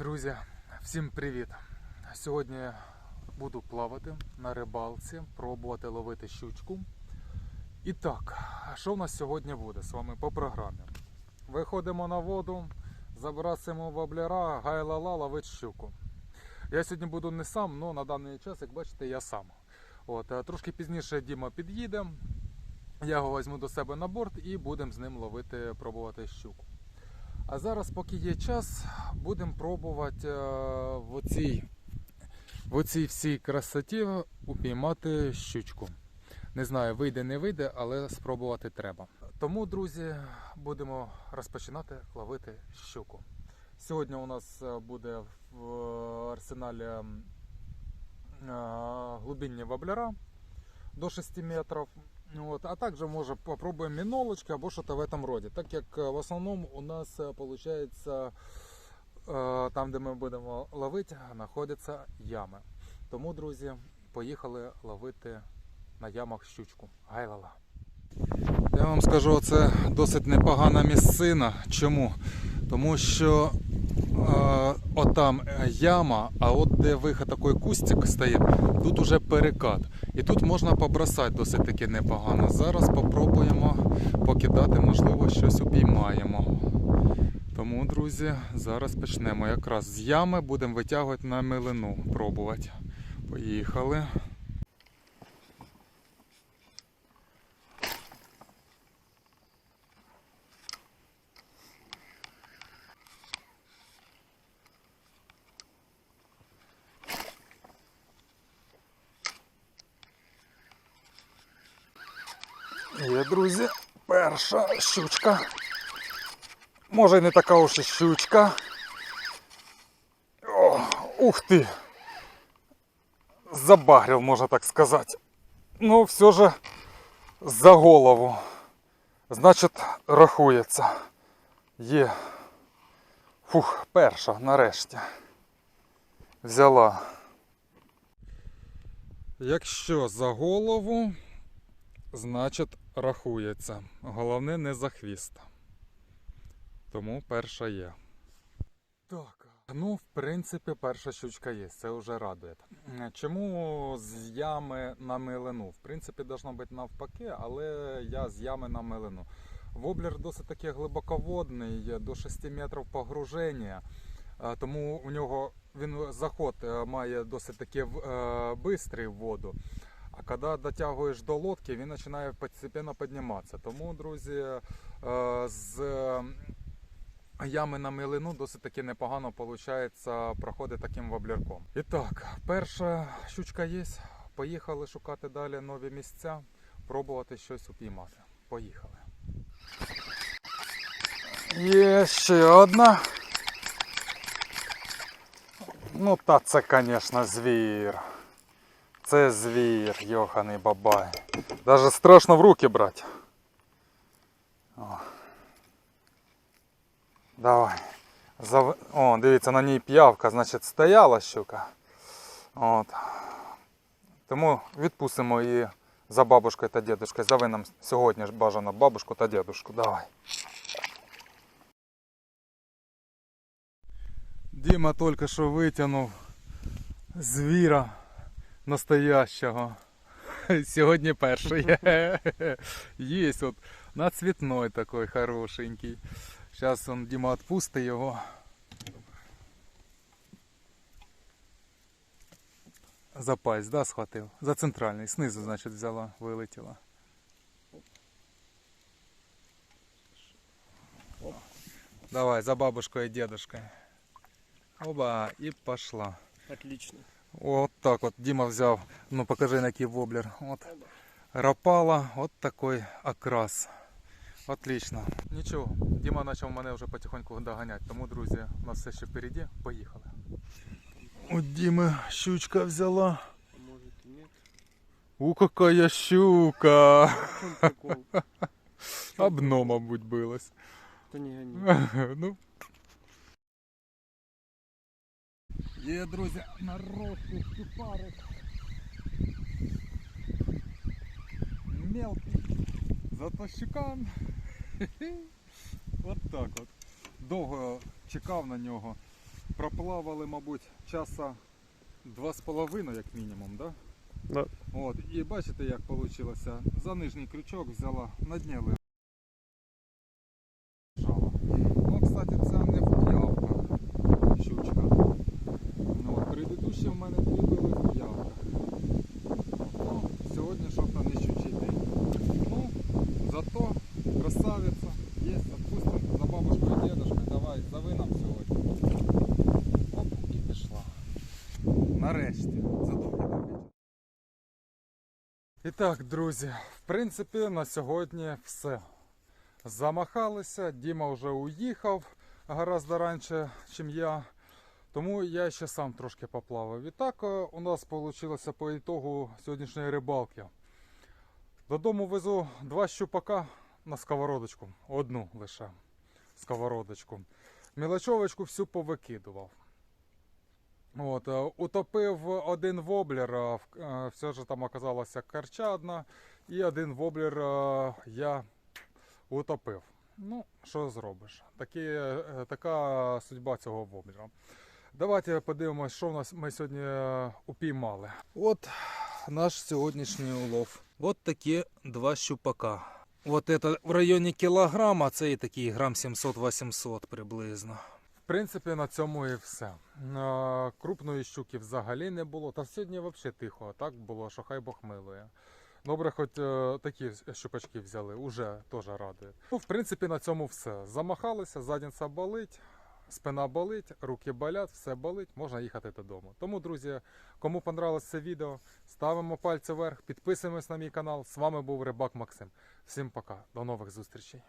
Друзі, всім привіт! Сьогодні буду плавати на рибалці, пробувати ловити щучку. І так, що в нас сьогодні буде з вами по програмі? Виходимо на воду, забрасимо воблера, гайла-ла, ловить щуку. Я сьогодні буду не сам, але на даний час, як бачите, я сам. От, е, трошки пізніше Діма під'їде, я його візьму до себе на борт і будемо з ним ловити, пробувати щуку. А зараз, поки є час, будемо пробувати е, в оцій, в оцій всій красоті упіймати щучку. Не знаю, вийде, не вийде, але спробувати треба. Тому, друзі, будемо розпочинати ловити щуку. Сьогодні у нас е, буде в арсеналі е, глибинні воблера до 6 метрів. Вот. А также може попробуємо мінолочки або щось в этом роді. Так як е, в основному у нас виходить там, де ми будемо ловити, знаходяться ями. Тому, друзі, поїхали ловити на ямах щучку. Гайлала. Я вам скажу, це досить непогана місцина. Чому? Тому що отам яма, а от де вихід такий кустик стоїть, тут уже перекат. І тут можна побросати досить таки непогано. Зараз попробуємо покидати, можливо, щось упіймаємо. Тому, друзі, зараз почнемо. Якраз з ями будемо витягувати на милину, пробувати. Поїхали. Є, друзі, перша щучка. Може і не така уж і щучка. О, ух ти! Забагрив, можна так сказати. Ну, все же за голову. Значить, рахується. Є. Фух, перша, нарешті. Взяла. Якщо за голову, значить рахується. Головне не за хвіст. Тому перша є. Так. Ну, в принципі, перша щучка є, це вже радує. Чому з ями на милину? В принципі, должно бути навпаки, але я з ями на милину. Воблер досить таки глибоководний, до 6 метрів погруження. Е, Тому у нього він заход е, має досить таки е, бистрий в воду. А коли дотягуєш до лодки, він починає постепенно підніматися. Тому, друзі, е, з ями на милину досить таки непогано виходить проходить таким воблерком. І так, перша щучка є. Поїхали шукати далі нові місця, пробувати щось упіймати. Поїхали. Є ще одна. Ну та це, звісно, звір. Це звір, йоханий бабай. Даже страшно в руки брати. О. Давай. Зав... О, дивіться, на ній п'явка, значить стояла щука. От. Тому відпустимо її за бабушкою та дідушкою. Зови нам сьогодні ж бажано бабушку та дідушку. Давай. Діма тільки що витягнув звіра настоящого. Сьогодні перший. Є от на цвітной такой хорошенький. Сейчас он Дима отпусти його. За пась, да, схватив? За центральний, снизу, значить, взяла, вилетіла. Давай, за бабушкой и дедушкой. Оба, и пошла. Отлично. Вот так вот Дима взяв, ну покажи на який воблер. От рапала, от такой окрас. Отлично. Нічого, Діма почав мене вже потихоньку доганяти, тому, друзі, у нас все ще впереді. Поїхали. От Діми щучка взяла. А может и нет. У, какая щука! Прикол? Мабуть, билась. Да не гони. ну. Є, друзі, наростив кипарик. Мелкий. Зато щукан. От так от. Довго чекав на нього. проплавали, мабуть, часа два з половиною, як мінімум, да? Да. От, і бачите, як вийшло. За нижній крючок взяла на дні лежала. Ну, кстати, це не вп'явка щучка. Ну, от, предыдущі в мене дві були вп'явка. Ну, сьогодні що то не щучий день. Ну, зато красавиця. Є, отпустим за бабушкою і дедушкою. Давай, зови нам сьогодні. Оп, і пішла. Нарешті. За довгий вечір. І так, друзі, в принципі, на сьогодні все. Замахалися, Діма вже уїхав гораздо раніше, ніж я. Тому я ще сам трошки поплавав. І так е, у нас вийшло по ітогу сьогоднішньої рибалки. Додому везу два щупака на сковородочку. Одну лише сковородочку. Мілочовочку всю повикидував. От, е, утопив один воблер, е, е, все ж там оказалася карча одна, і один воблер я утопив. Ну, що зробиш? Такі, така судьба цього воблера. Давайте подивимось, що в нас ми сьогодні упіймали. От наш сьогоднішній улов. От такі два щупака. От це в районі кілограма, це і такий грам 700-800 приблизно. В принципі, на цьому і все. Крупної щуки взагалі не було. Та сьогодні взагалі тихо, так було, що хай Бог милує. Добре, хоч е, такі щупачки взяли, уже теж радує. Ну, в принципі, на цьому все. Замахалися, задниця болить, спина болить, руки болять, все болить, можна їхати додому. Тому, друзі, кому понравилось це відео, ставимо пальці вверх, підписуємось на мій канал. З вами був Рибак Максим. Всім пока, до нових зустрічей.